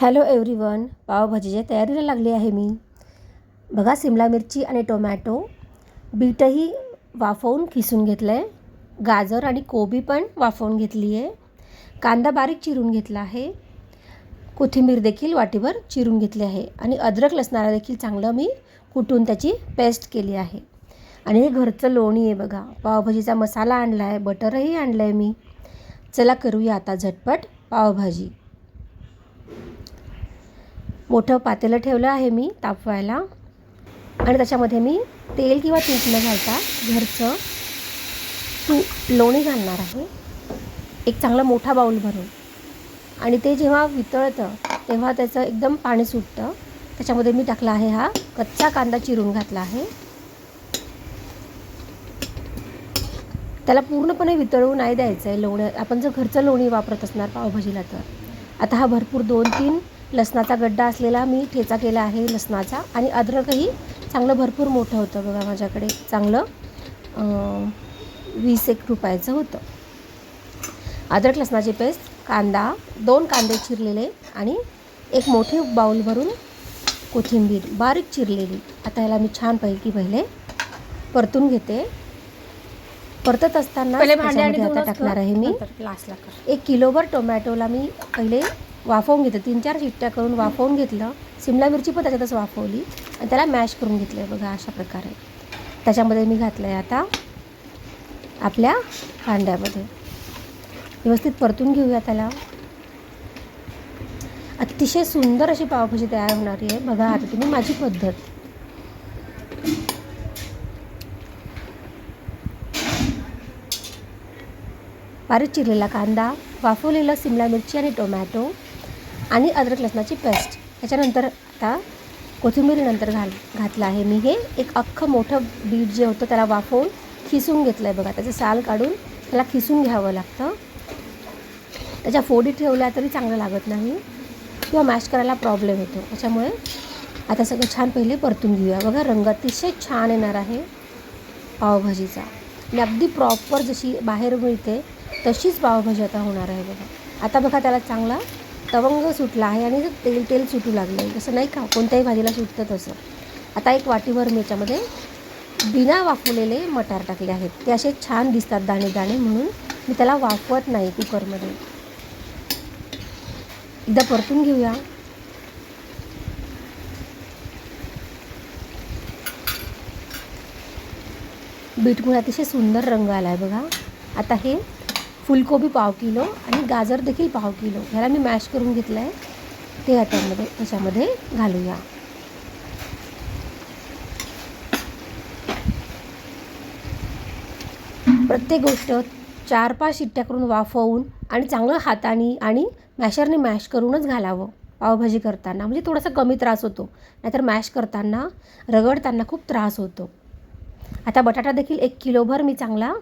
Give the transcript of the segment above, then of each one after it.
Hello everyone पावभाजीच्या तयारीला लागली आहे मी. बघा सिमला मिरची आणि टोमॅटो बीटही वाफवून खिसून घेतलं आहे गाजर आणि कोबी पण वाफवून घेतली आहे कांदा बारीक चिरून घेतला आहे. कोथिंबीर देखील वाटीवर चिरून घेतली आहे. आणि अद्रक लसणाला देखील चांगलं मी कुटून त्याची पेस्ट केली आहे. आणि हे घरचं लोणी आहे बघा. पावभाजीचा मसाला आणला आहे बटरही आणलं आहे मी. चला करूया आता झटपट पावभाजी. मोठं पातेलं ठेवलं आहे मी तापवायला. आणि त्याच्यामध्ये मी तेल किंवा तूप न घालता घरचं तू लोणी घालणार आहे. एक चांगला मोठा बाऊल भरून. आणि ते जेव्हा वितळतं तेव्हा त्याचं एकदम पाणी सुटतं. त्याच्यामध्ये मी टाकला आहे हा कच्चा कांदा चिरून घातला आहे. त्याला पूर्णपणे वितळवू नाही द्यायचं आहे लोणी. आपण जर घरचं लोणी वापरत असणार पावभाजीला तर. आता हा भरपूर दोन तीन लसणाचा गड्डा असलेला मी ठेचा केला आहे लसणाचा आणि अद्रकही चांगलं भरपूर मोठं होतं बघा माझ्याकडे. चांगलं वीस एक रुपयाचं होतं. अद्रक लसणाची पेस्ट कांदा दोन कांदे चिरलेले आणि एक मोठी बाऊल भरून कोथिंबीर बारीक चिरलेली. आता याला मी छानपैकी पहिले परतून घेते. परतत असताना आता टाकणार आहे मी. एक किलोभर टोमॅटोला मी पहिले वाफवून घेतलं. तीन चार शिट्ट्या करून वाफवून घेतलं. सिमला मिरची पण त्याच्यातच वाफवली. आणि त्याला मॅश करून घेतलं आहे बघा अशा प्रकारे. त्याच्यामध्ये मी घातलं आहे आता आपल्या कांद्यामध्ये व्यवस्थित परतून घेऊया त्याला. अतिशय सुंदर अशी पावभाजी तयार होणारी आहे. बघा आता तुम्ही माझी पद्धत. बारीक चिरलेला कांदा वाफवलेलं सिमला मिरची आणि टोमॅटो. आणि अद्रक लसणाची पेस्ट. त्याच्यानंतर आता कोथिंबीरीनंतर घाल घातलं आहे मी हे. एक अख्खं मोठं बीट जे होतं त्याला वाफवून खिसून घेतलं आहे बघा. त्याचं साल काढून त्याला खिसून घ्यावं लागतं. त्याच्या फोडी ठेवल्या तरी चांगलं लागत नाही. किंवा मॅश करायला प्रॉब्लेम येतो. त्याच्यामुळे आता सगळं छान पहिले परतून घेऊया. बघा रंग अतिशय छान येणार आहे पावभाजीचा. आणि अगदी प्रॉपर जशी बाहेर मिळते तशीच पावभाजी आता होणार आहे बघा. आता बघा त्याला चांगला तवंग सुटला आहे आणि तेल तेल सुटू लागलं आहे तसं नाही का? कोणत्याही भाजीला सुटतं तसं. आता एक वाटीभर मी याच्यामध्ये बिना वाफवलेले मटार टाकले आहेत. ते असे छान दिसतात दाणे दाणे म्हणून. मी त्याला वाफवत नाही कुकरमध्ये. एकदा परतून घेऊया. बीटमुळे अतिशय सुंदर रंग आला आहे बघा. आता हे फुलकोबी पाव किलो आणि गाजर देखील पाव किलो. ह्याला मी मॅश करून घेतलं आहे ते ह्याच्यामध्ये त्याच्यामध्ये घालूया. प्रत्येक गोष्ट चार पाच शिट्ट्या करून वाफवून आणि चांगलं हाताने आणि मॅशरने मॅश करूनच घालावं पावभाजी करताना. म्हणजे थोडासा कमी त्रास होतो. नाहीतर मॅश करताना रगडताना खूप त्रास होतो. आता बटाटा देखील एक किलोभर मी चांगला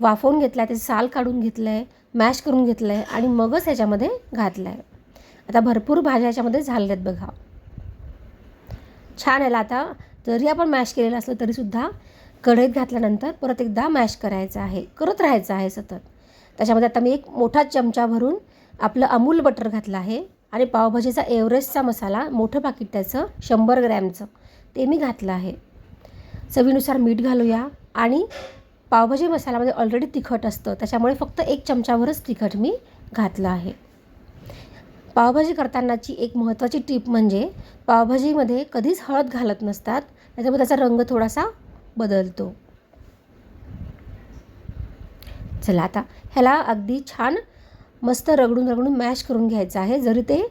वाफवून घेतला आहे त्याचं साल काढून घेतलं आहे मॅश करून घेतलं आहे आणि मगच ह्याच्यामध्ये घातलं आहे आता भरपूर भाज्या ह्याच्यामध्ये झालेल्या आहेत बघा. छान याला आता? जरी आपण मॅश केलेलं असलं तरीसुद्धा कढईत घातल्यानंतर परत एकदा मॅश करायचं आहे करत राहायचं आहे सतत. त्याच्यामध्ये आता मी एक मोठा चमचा भरून आपलं अमूल बटर घातलं आहे आणि पावभाजीचा एव्हरेस्टचा मसाला मोठं पाकिट त्याचं शंभर ग्रॅमचं ते मी घातलं आहे. चवीनुसार मीठ घालूया आणि पावभाजी मसाल्यामध्ये ऑलरेडी तिखट असतं. त्याच्यामुळे फक्त एक चमच्यावरच तिखट मी घातलं आहे. पावभाजी करतानाची एक महत्त्वाची टीप म्हणजे पावभाजीमध्ये कधीच हळद घालत नसतात. त्याच्यामुळे त्याचा रंग थोडासा बदलतो. चला आता ह्याला अगदी छान मस्त रगडून रगडून मॅश करून घ्यायचं आहे. जरी ते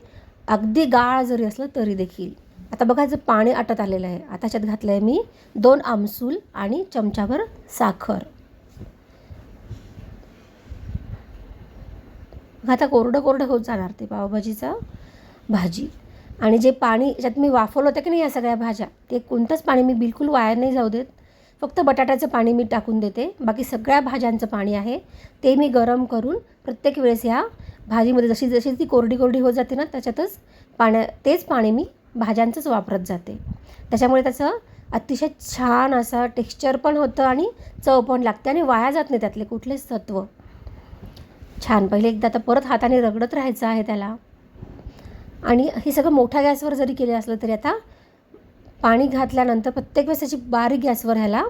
अगदी गाळ जरी असलं तरी देखील. आता बघा जर पाणी आटत आलेलं आहे. आता ह्याच्यात घातलं आहे मी दोन आमसूल आणि चमच्यावर साखर. मग आता कोरडं कोरडं होत जाणार ते पावभाजीचं भाजी. आणि जे पाणी याच्यात मी वाफवलं होतं की नाही या सगळ्या भाज्या ते कोणतंच पाणी मी बिलकुल वाया नाही जाऊ देत. फक्त बटाट्याचं पाणी मी टाकून देते. बाकी सगळ्या भाज्यांचं पाणी आहे ते मी गरम करून प्रत्येक वेळेस ह्या भाजीमध्ये जशी जशी ती कोरडी कोरडी होत जाते ना त्याच्यातच पाण्या तेच पाणी मी भाज्यांचंच वापरत जाते. त्याच्यामुळे त्याचं अतिशय छान असं टेक्स्चर पण होतं आणि चव पण लागते आणि वाया जात नाही त्यातले कुठलेच तत्व. छान. पहिले एकदा आता परत हाताने रगडत राहायचं आहे त्याला. आणि हे सगळं मोठ्या गॅसवर जरी केले असलं तरी आता पाणी घातल्यानंतर प्रत्येक वेळेस त्याची बारीक गॅसवर ह्याला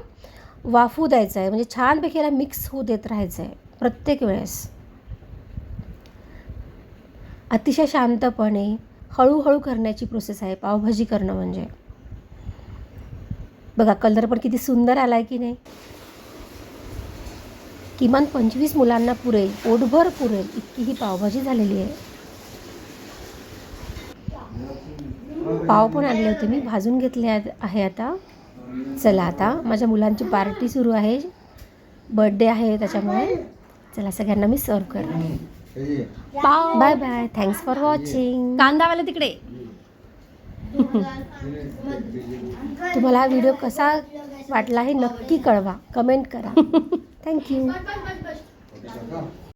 वाफू द्यायचं आहे. म्हणजे छानपैकी ह्याला मिक्स होऊ देत राहायचं आहे प्रत्येक वेळेस. अतिशय शांतपणे हळूहळू करण्याची प्रोसेस आहे. पावभाजी करणं म्हणजे. बघा कलर पण किती सुंदर आला आहे की नाही? किमान पंचवीस मुलांना पुरेल पोटभर पुरेल इतकी ही पावभाजी झालेली आहे. पाव पण आणले होते मी भाजून घेतले आहे आता. चला आता माझ्या मुलांची पार्टी सुरू आहे. बर्थडे आहे त्याच्यामुळे. चला सगळ्यांना मी सर्व करते. पाव bye bye thanks for watching कांदावाला तिकडे. तुम्हाला हा व्हिडिओ कसा वाटला हे नक्की कळवा. कमेंट करा. थँक्यू